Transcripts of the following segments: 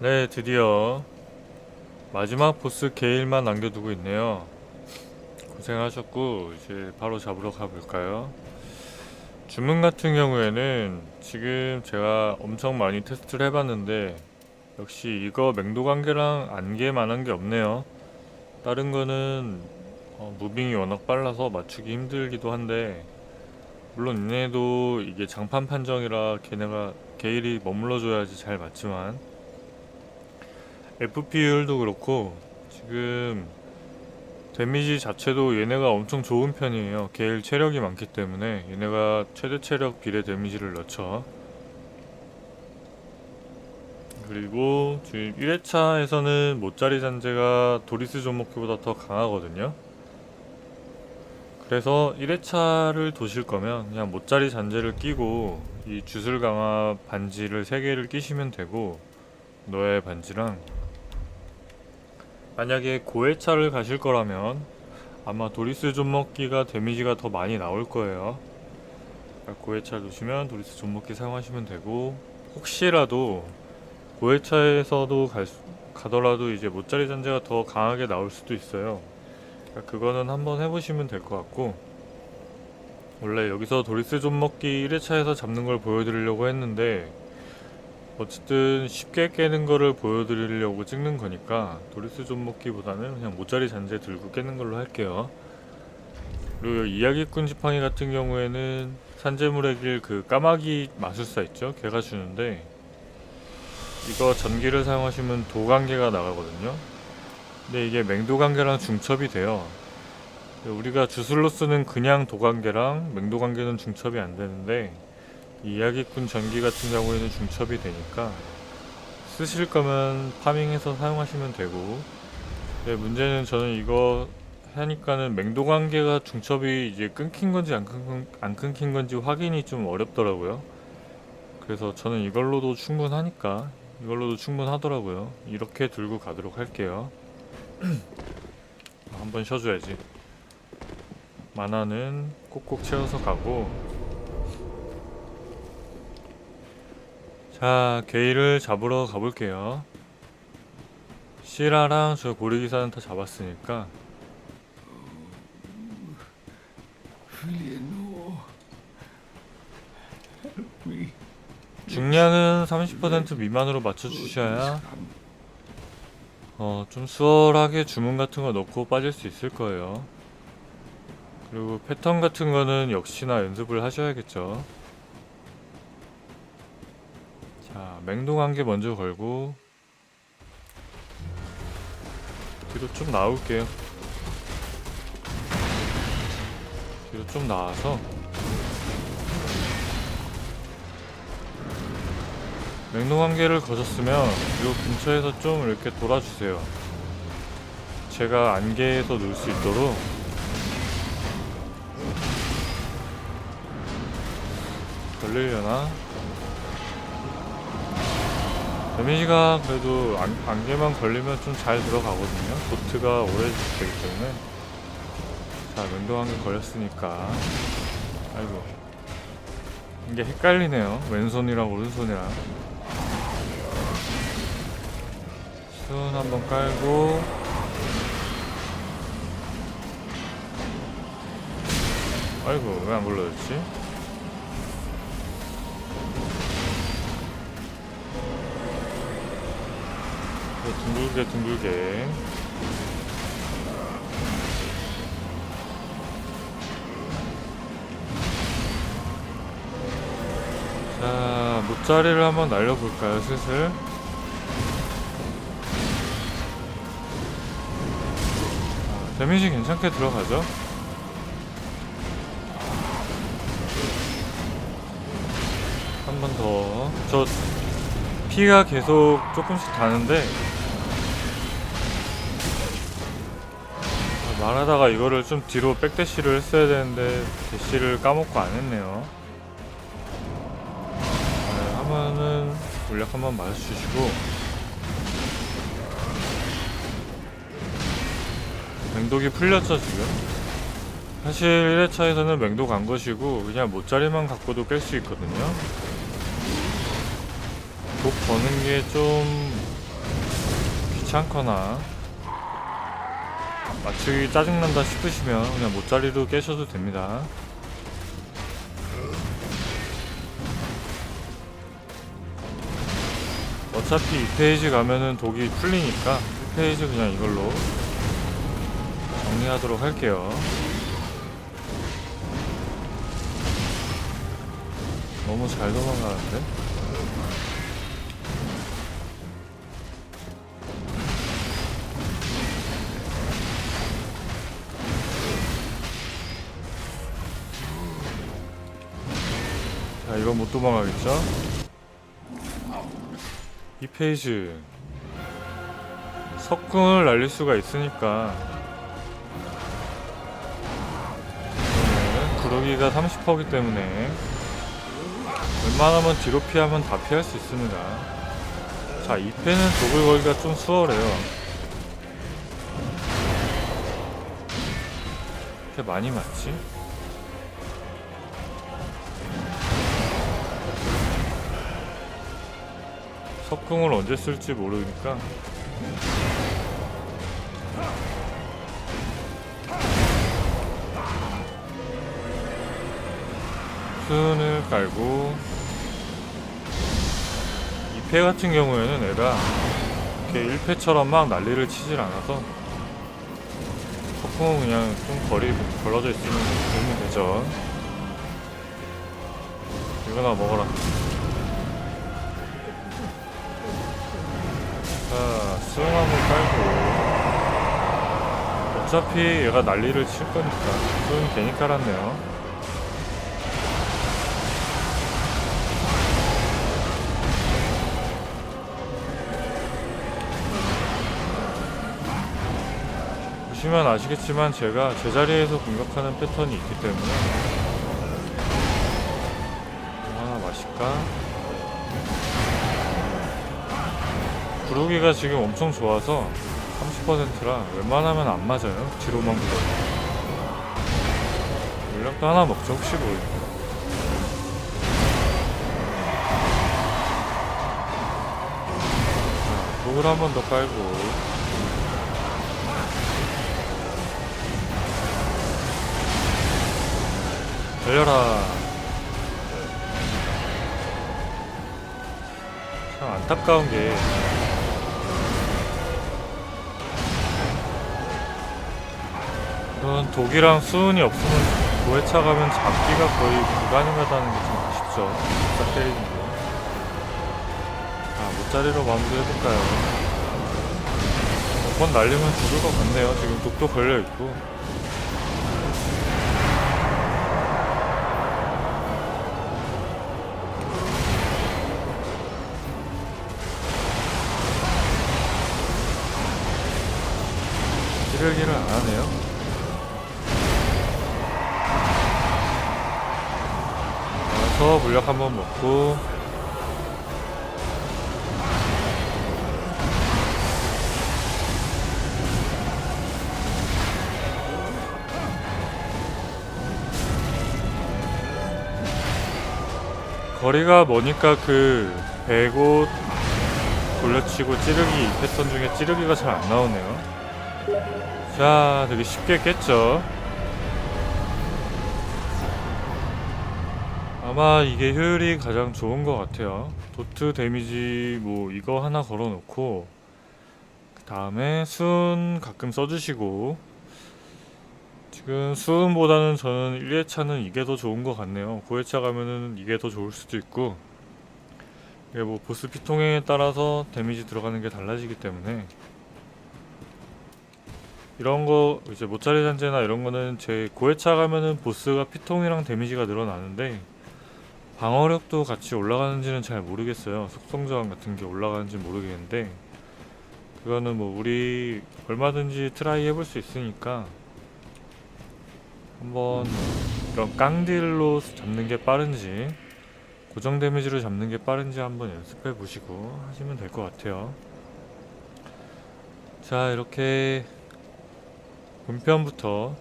네, 드디어 마지막 보스 게일만 남겨두고 있네요. 고생하셨고 이제 바로 잡으러 가볼까요? 주문 같은 경우에는 지금 제가 엄청 많이 테스트를 해봤는데 역시 이거 맹도관계랑 안개만 한 게 없네요. 다른 거는 어, 무빙이 워낙 빨라서 맞추기 힘들기도 한데 물론 얘네도 이게 장판 판정이라 걔네가 게일이 머물러줘야지 잘 맞지만 FP율도 그렇고 지금 데미지 자체도 얘네가 엄청 좋은 편이에요. 게일 체력이 많기 때문에 얘네가 최대 체력 비례 데미지를 넣죠. 그리고 지금 1회차에서는 모짜리 잔재가 도리스 존목기보다 더 강하거든요. 그래서 1회차를 도실 거면 그냥 모짜리 잔재를 끼고 이 주술 강화 반지를 3개를 끼시면 되고 너의 반지랑 만약에 고회차를 가실 거라면 아마 도리스 존먹기가 데미지가 더 많이 나올 거예요. 고회차 두시면 도리스 존먹기 사용하시면 되고 혹시라도 고회차에서도 갈 수- 가더라도 이제 모짜리 잔재가 더 강하게 나올 수도 있어요. 그러니까 그거는 한번 해보시면 될 것 같고 원래 여기서 도리스 존먹기 1회차에서 잡는 걸 보여드리려고 했는데 어쨌든 쉽게 깨는 거를 보여드리려고 찍는 거니까 도리스 존먹기보다는 그냥 모짜리 잔재 들고 깨는 걸로 할게요. 그리고 이야기꾼 지팡이 같은 경우에는 산재물의 길 그 까마귀 마술사 있죠? 걔가 주는데 이거 전기를 사용하시면 도관계가 나가거든요. 근데 이게 맹도관계랑 중첩이 돼요. 우리가 주술로 쓰는 그냥 도관계랑 맹도관계는 중첩이 안 되는데 이 이야기꾼 전기 같은 경우에는 중첩이 되니까 쓰실 거면 파밍해서 사용하시면 되고 근데 문제는 저는 이거 하니까는 맹도 관계가 중첩이 이제 끊긴 건지 안, 끊, 안 끊긴 건지 확인이 좀 어렵더라고요. 그래서 저는 이걸로도 충분하니까 이걸로도 충분하더라고요. 이렇게 들고 가도록 할게요. 한번 쉬어줘야지. 만화는 꼭꼭 채워서 가고 자, 게이를 잡으러 가볼게요. 시라랑 저 고리기사는 다 잡았으니까. 중량은 30% 미만으로 맞춰주셔야. 어, 좀 수월하게 주문 같은 거 넣고 빠질 수 있을 거예요. 그리고 패턴 같은 거는 역시나 연습을 하셔야겠죠. 자, 맹동한 개 먼저 걸고 뒤로 좀 나올게요. 뒤로 좀 나와서 맹동한 개를 거셨으면 이 근처에서 좀 이렇게 돌아주세요. 제가 안개에서 놀 수 있도록 걸리려나? 데미지가 그래도 안, 안개만 걸리면 좀 잘 들어가거든요. 도트가 오래 되기 때문에 자 맹동한 개 걸렸으니까 아이고 이게 헷갈리네요. 왼손이랑 오른손이랑 순 한번 깔고 아이고 왜 안 불러졌지? 둥글게 둥글게 자 모짜리를 한번 날려볼까요 슬슬 아, 데미지 괜찮게 들어가죠? 한 번 더. 저 피가 계속 조금씩 다는데 아, 말하다가 이거를 좀 뒤로 백대시를 했어야 되는데 대시를 까먹고 안 했네요. 네, 하면은 물약 한번 맞아주시고 맹독이 풀렸죠 지금? 사실 1회차에서는 맹독 안 것이고 그냥 모짜리만 갖고도 깰수 있거든요 독 버는 게 좀 귀찮거나 맞추기 짜증난다 싶으시면 그냥 모짜리로 깨셔도 됩니다. 어차피 2페이지 가면은 독이 풀리니까 1페이지 그냥 이걸로 정리하도록 할게요. 너무 잘 도망가는데? 이건 못 도망가겠죠? 이 페이지 석궁을 날릴 수가 있으니까 네, 구르기가 30%이기 때문에 웬만하면 뒤로 피하면 다 피할 수 있습니다 자 2패는 독을 걸기가 좀 수월해요 이렇게 많이 맞지? 석궁을 언제 쓸지 모르니까. 순을 깔고. 2패 같은 경우에는 애가 이렇게 1패처럼 막 난리를 치질 않아서 석궁은 그냥 좀 거리 걸러져 있으면 되죠 이거나 먹어라 자, 수영 한번 깔고. 어차피 얘가 난리를 칠 거니까. 수영 괜히 깔았네요. 보시면 아시겠지만 제가 제자리에서 공격하는 패턴이 있기 때문에 구르기가 지금 엄청 좋아서 30%라 웬만하면 안 맞아요. 뒤로만 굴러요. 물량도 하나 먹죠. 혹시 모르니까. 자, 독을 한 번 더 깔고. 달려라. 참 안타까운 게 이런 독이랑 수은이 없으면 고해차 가면 잡기가 거의 불가능하다는 게 좀 아쉽죠. 딱 때리는 게. 자, 모짜리로 마무리해볼까요? 번 날리면 죽을 것 같네요. 지금 독도 걸려있고. 물약 한번 먹고 거리가 머니까 그 배고 돌려치고 찌르기 이 패턴 중에 찌르기가 잘 안 나오네요. 자, 되게 쉽게 깼죠. 아마 이게 효율이 가장 좋은 것 같아요. 도트 데미지 뭐 이거 하나 걸어놓고 그 다음에 순 가끔 써주시고 지금 수은보다는 저는 1회차는 이게 더 좋은 것 같네요. 9회차 가면은 이게 더 좋을 수도 있고 이게 뭐 보스 피통에 따라서 데미지 들어가는 게 달라지기 때문에 이런 거 이제 모짜리 잔재나 이런 거는 제 9회차 가면은 보스가 피통이랑 데미지가 늘어나는데 방어력도 같이 올라가는지는 잘 모르겠어요. 속성 저항 같은 게 올라가는지 모르겠는데 그거는 뭐 우리 얼마든지 트라이 해볼 수 있으니까 한번 이런 깡딜로 잡는 게 빠른지 고정 데미지로 잡는 게 빠른지 한번 연습해 보시고 하시면 될 것 같아요. 자 이렇게 본편부터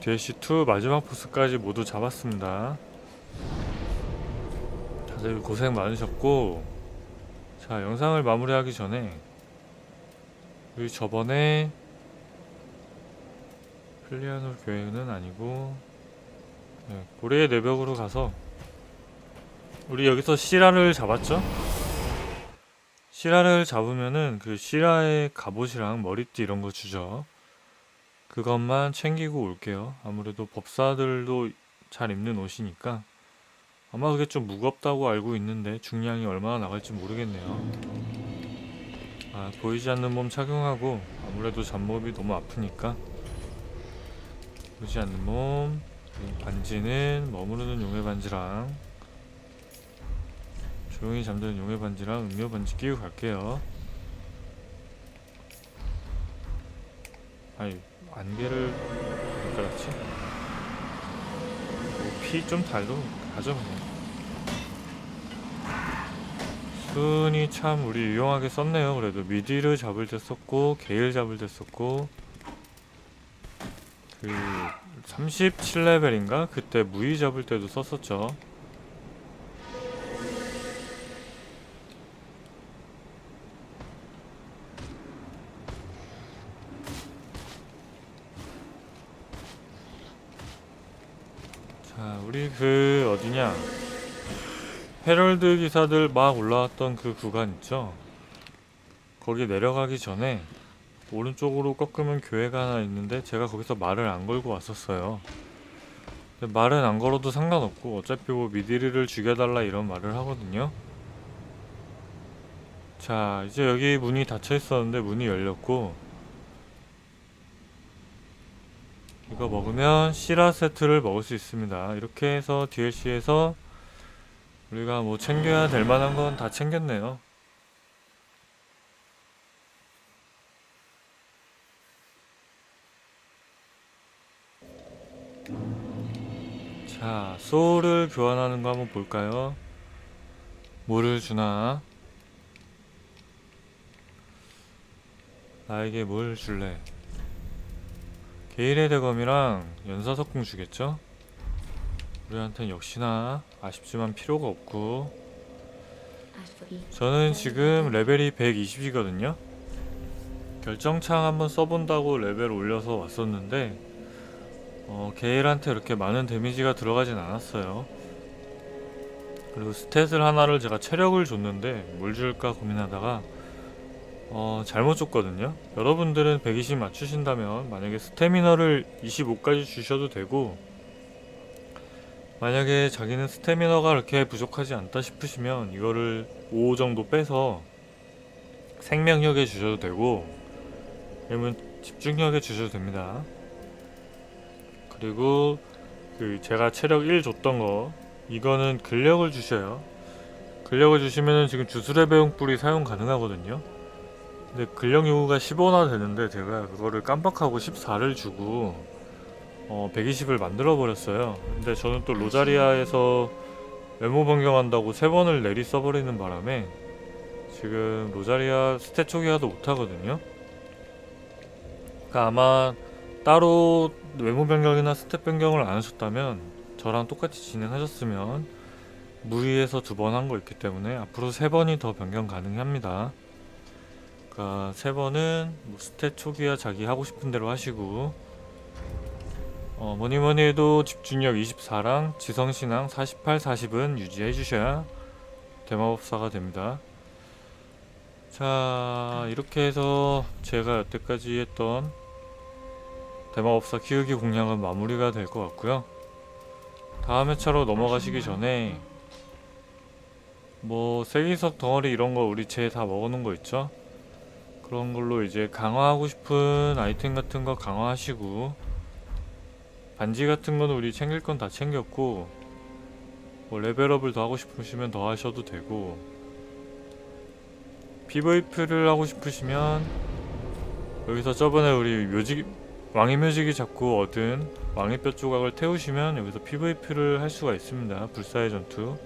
DLC2 마지막 보스까지 모두 잡았습니다. 다들 고생 많으셨고 자 영상을 마무리하기 전에 여기 저번에 플리아노 교회는 아니고 네, 고래의 내벽으로 가서 우리 여기서 시라를 잡았죠? 시라를 잡으면은 그 시라의 갑옷이랑 머리띠 이런 거 주죠. 그것만 챙기고 올게요. 아무래도 법사들도 잘 입는 옷이니까 아마 그게 좀 무겁다고 알고 있는데 중량이 얼마나 나갈지 모르겠네요. 아, 보이지 않는 몸 착용하고 아무래도 잡몹이 너무 아프니까 보이지 않는 몸이 반지는 머무르는 용의 반지랑 조용히 잠드는 용의 반지랑 음료 반지 끼고 갈게요. 아니 안개를 왜 깔았지? 뭐 피좀 달도 가져 그냥. 순이 참 우리 유용하게 썼네요. 그래도 미디를 잡을 때 썼고 게일 잡을 때 썼고 그 37레벨인가 그때 무이 잡을 때도 썼었죠. 그 어디냐? 헤럴드 기사들 막 올라왔던 그 구간 있죠? 거기 내려가기 전에 오른쪽으로 꺾으면 교회가 하나 있는데 제가 거기서 말을 안 걸고 왔었어요. 말은 안 걸어도 상관없고 어차피 뭐 미디리를 죽여달라 이런 말을 하거든요. 자, 이제 여기 문이 닫혀 있었는데 문이 열렸고 이거 먹으면 시라 세트를 먹을 수 있습니다. 이렇게 해서 DLC에서 우리가 뭐 챙겨야 될 만한 건 다 챙겼네요. 자, 소울을 교환하는 거 한번 볼까요? 뭐를 주나? 나에게 뭘 줄래? 게일의 대검이랑 연사석궁 주겠죠? 우리한테는 역시나 아쉽지만 필요가 없고. 저는 지금 레벨이 120이거든요. 결정창 한번 써본다고 레벨 올려서 왔었는데 어, 게일한테 이렇게 많은 데미지가 들어가진 않았어요. 그리고 스탯을 하나를 제가 체력을 줬는데 뭘 줄까 고민하다가 어, 잘못 줬거든요 여러분들은 120 맞추신다면 만약에 스태미너를 25까지 주셔도 되고 만약에 자기는 스태미너가 그렇게 부족하지 않다 싶으시면 이거를 5 정도 빼서 생명력에 주셔도 되고 아니면 집중력에 주셔도 됩니다. 그리고 그 제가 체력 1 줬던 거 이거는 근력을 주셔요. 근력을 주시면은 지금 주술의 배용뿔이 사용 가능하거든요. 근데 근력 요구가 15나 되는데 제가 그거를 깜빡하고 14를 주고 어, 120을 만들어 버렸어요. 근데 저는 또 로자리아에서 외모 변경한다고 세 번을 내리 써버리는 바람에 지금 로자리아 스탯 초기화도 못하거든요. 그러니까 아마 따로 외모 변경이나 스탯 변경을 안 하셨다면 저랑 똑같이 진행하셨으면 무리해서 두 번 한 거 있기 때문에 앞으로 세 번이 더 변경 가능합니다. 그러니까 세 번은 뭐 스탯 초기화 자기 하고 싶은 대로 하시고 어, 뭐니 뭐니 해도 집중력 24랑 지성신앙 48, 40은 유지해 주셔야 대마법사가 됩니다. 자, 이렇게 해서 제가 여태까지 했던 대마법사 키우기 공략은 마무리가 될 것 같고요. 다음 회차로 넘어가시기 전에 뭐 세기석 덩어리 이런 거 우리 쟤 다 먹어놓은 거 있죠? 그런 걸로 이제 강화하고 싶은 아이템 같은 거 강화하시고 반지 같은 거는 우리 챙길 건 다 챙겼고 뭐 레벨업을 더 하고 싶으시면 더 하셔도 되고 PVP를 하고 싶으시면 여기서 저번에 우리 묘직 왕의 묘직이 잡고 얻은 왕의 뼈 조각을 태우시면 여기서 PVP를 할 수가 있습니다. 불사의 전투.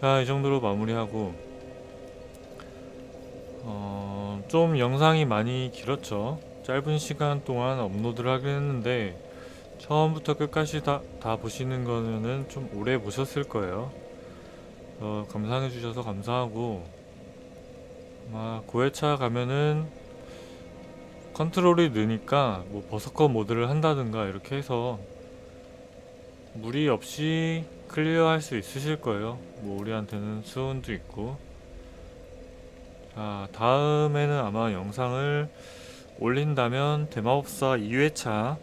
자, 이 정도로 마무리하고 어, 좀 영상이 많이 길었죠. 짧은 시간 동안 업로드를 하긴 했는데 처음부터 끝까지 다, 다 보시는 거는 좀 오래 보셨을 거예요. 어, 감상해 주셔서 감사하고 아마 9회차 가면은 컨트롤이 느니까 뭐 버서커 모드를 한다든가 이렇게 해서 무리 없이 클리어 할 수 있으실 거예요. 뭐 우리한테는 수은도 있고. 자, 다음에는 아마 영상을 올린다면 대마법사 2회차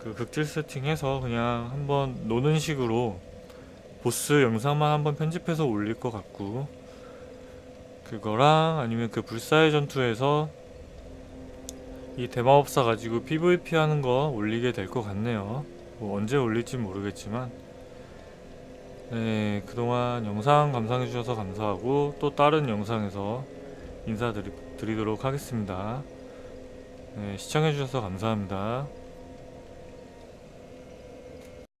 그 극딜 세팅해서 그냥 한번 노는 식으로 보스 영상만 한번 편집해서 올릴 것 같고 그거랑 아니면 그 불사의 전투에서 이 대마법사 가지고 PVP 하는 거 올리게 될 것 같네요. 뭐 언제 올릴지 모르겠지만 네 그동안 영상 감상해 주셔서 감사하고 또 다른 영상에서 인사드리도록 하겠습니다. 네, 시청해 주셔서 감사합니다.